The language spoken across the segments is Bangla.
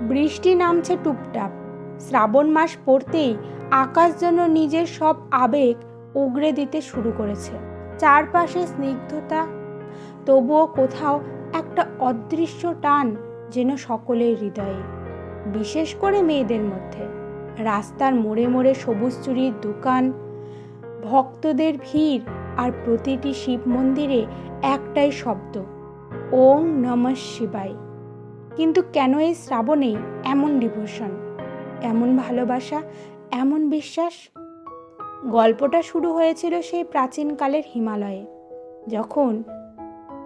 বৃষ্টি নামছে টুপটাপ। শ্রাবণ মাস পড়তেই আকাশ যেন নিজের সব আবেগ উগড়ে দিতে শুরু করেছে। চারপাশে স্নিগ্ধতা, তবুও কোথাও একটা অদৃশ্য টান যেন সকলের হৃদয়ে, বিশেষ করে মেয়েদের মধ্যে। রাস্তার মোড়ে মোড়ে সবুজ চুরির দোকান, ভক্তদের ভিড় আর প্রতিটি শিব মন্দিরে একটাই শব্দ ওং নমঃ শিবায়। কিন্তু কেন এই শ্রাবণে এমন ডিভোশন? এমন ভালোবাসা? এমন বিশ্বাস? গল্পটা শুরু হয়েছিল সেই প্রাচীনকালের হিমালয়ে, যখন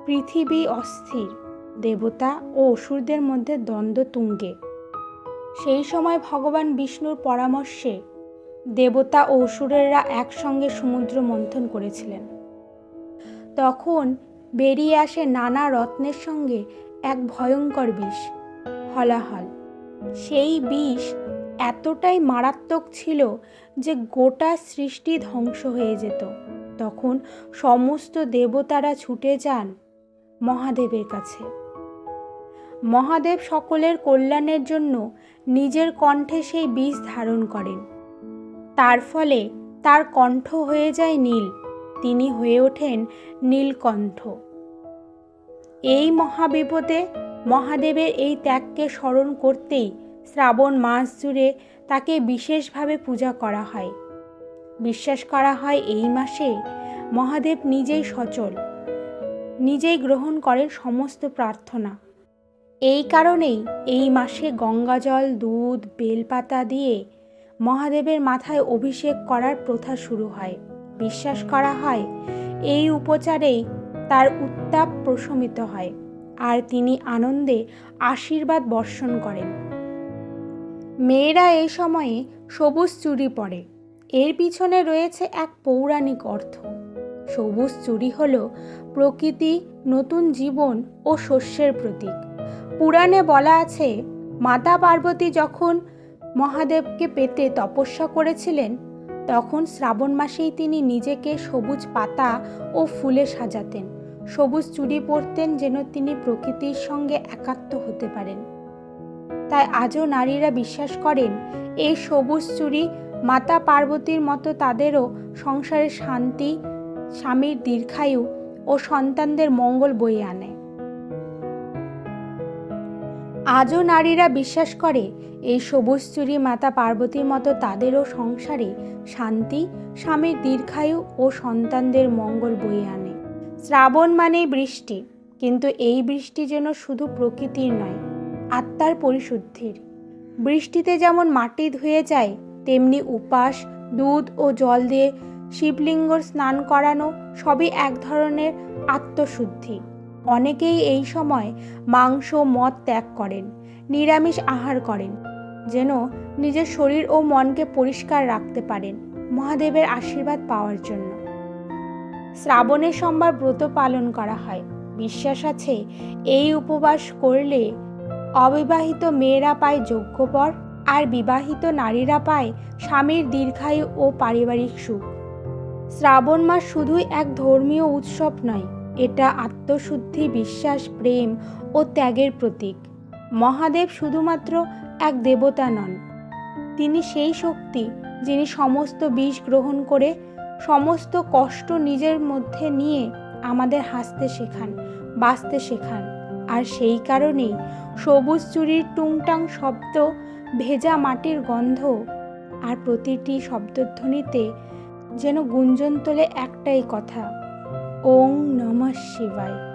পৃথিবী অস্থির, দেবতা ও অসুরদের মধ্যে দ্বন্দ্ব তুঙ্গে। সেই সময় ভগবান বিষ্ণুর পরামর্শে দেবতা ও অসুরেরা একসঙ্গে সমুদ্র মন্থন করেছিলেন। তখন বেরিয়ে আসে নানা রত্নের সঙ্গে এক ভয়ঙ্কর বিষ, হলাহল। সেই বিষ এতটাই মারাত্মক ছিল যে গোটা সৃষ্টি ধ্বংস হয়ে যেত। তখন সমস্ত দেবতারা ছুটে যান মহাদেবের কাছে। মহাদেব সকলের কল্যাণের জন্য নিজের কণ্ঠে সেই বিষ ধারণ করেন। তার ফলে তার কণ্ঠ হয়ে যায় নীল। তিনি হয়ে ওঠেন নীলকণ্ঠ। এই মহাবিপদে মহাদেবের এই ত্যাগকে স্মরণ করতেই শ্রাবণ মাস জুড়ে তাকে বিশেষভাবে পূজা করা হয়। বিশ্বাস করা হয় এই মাসে মহাদেব নিজেই সচল, নিজেই গ্রহণ করেন সমস্ত প্রার্থনা। এই কারণেই এই মাসে গঙ্গাজল দুধ, বেলপাতা দিয়ে মহাদেবের মাথায় অভিষেক করার প্রথা শুরু হয়। বিশ্বাস করা হয় এই উপচারেই তার উত্তাপ প্রশমিত হয় আর তিনি আনন্দে আশীর্বাদ বর্ষণ করেন। মেয়েরা এই সময়ে সবুজ চুরি পরে। এর পিছনে রয়েছে এক পৌরাণিক অর্থ। সবুজ চুরি হল প্রকৃতি, নতুন জীবন ও শস্যের প্রতীক। পুরাণে বলা আছে, মাতা পার্বতী যখন মহাদেবকে পেতে তপস্যা করেছিলেন, তখন শ্রাবণ মাসেই তিনি নিজেকে সবুজ পাতা ও ফুলে সাজাতেন। সবুজ চুড়ি পরতেন যেন তিনি প্রকৃতির সঙ্গে একাত্ম হতে পারেন। তাই আজও নারীরা বিশ্বাস করেন, এই সবুজ চুড়ি মাতা পার্বতীর মতো তাদেরও সংসারে শান্তি, স্বামীর দীর্ঘায়ু ও সন্তানদের মঙ্গল বয়ে আনে। আজও নারীরা বিশ্বাস করে, এই সবুজ চুরি মাতা পার্বতীর মতো তাদেরও সংসারে শান্তি, স্বামীর দীর্ঘায়ু ও সন্তানদের মঙ্গল বয়ে আনে। শ্রাবণ মানেই বৃষ্টি, কিন্তু এই বৃষ্টি যেন শুধু প্রকৃতির নয়, আত্মার পরিশুদ্ধির। বৃষ্টিতে যেমন মাটি ধুয়ে যায়, তেমনি উপাস, দুধ ও জল দিয়ে শিবলিঙ্গর স্নান করানো সবই এক ধরনের আত্মশুদ্ধি। অনেকেই এই সময় মাংস, মদ ত্যাগ করেন, নিরামিষ আহার করেন, যেন নিজের শরীর ও মনকে পরিষ্কার রাখতে পারেন মহাদেবের আশীর্বাদ পাওয়ার জন্য। শ্রাবণের সোমবার ব্রত পালন করা হয়। বিশ্বাস আছে, এই উপবাস করলে অবিবাহিত মেয়েরা পায় যোগ্যপর আর বিবাহিত নারীরা পায় স্বামীর দীর্ঘায়ু ও পারিবারিক সুখ। শ্রাবণ মাস শুধুই এক ধর্মীয় উৎসব নয়, এটা আত্মশুদ্ধি, বিশ্বাস, প্রেম ও ত্যাগের প্রতীক। মহাদেব শুধুমাত্র এক দেবতা নন, তিনি সেই শক্তি যিনি সমস্ত বিষ গ্রহণ করে সমস্ত কষ্ট নিজের মধ্যে নিয়ে আমাদের হাসতে শেখান, বাঁচতে শেখান। আর সেই কারণেই সবুজ চুরির টুংটাং শব্দ, ভেজা মাটির গন্ধ আর প্রতিটি শব্দধ্বনিতে যেন গুঞ্জন তোলে একটাই কথা, ওং নমঃ শিবায়।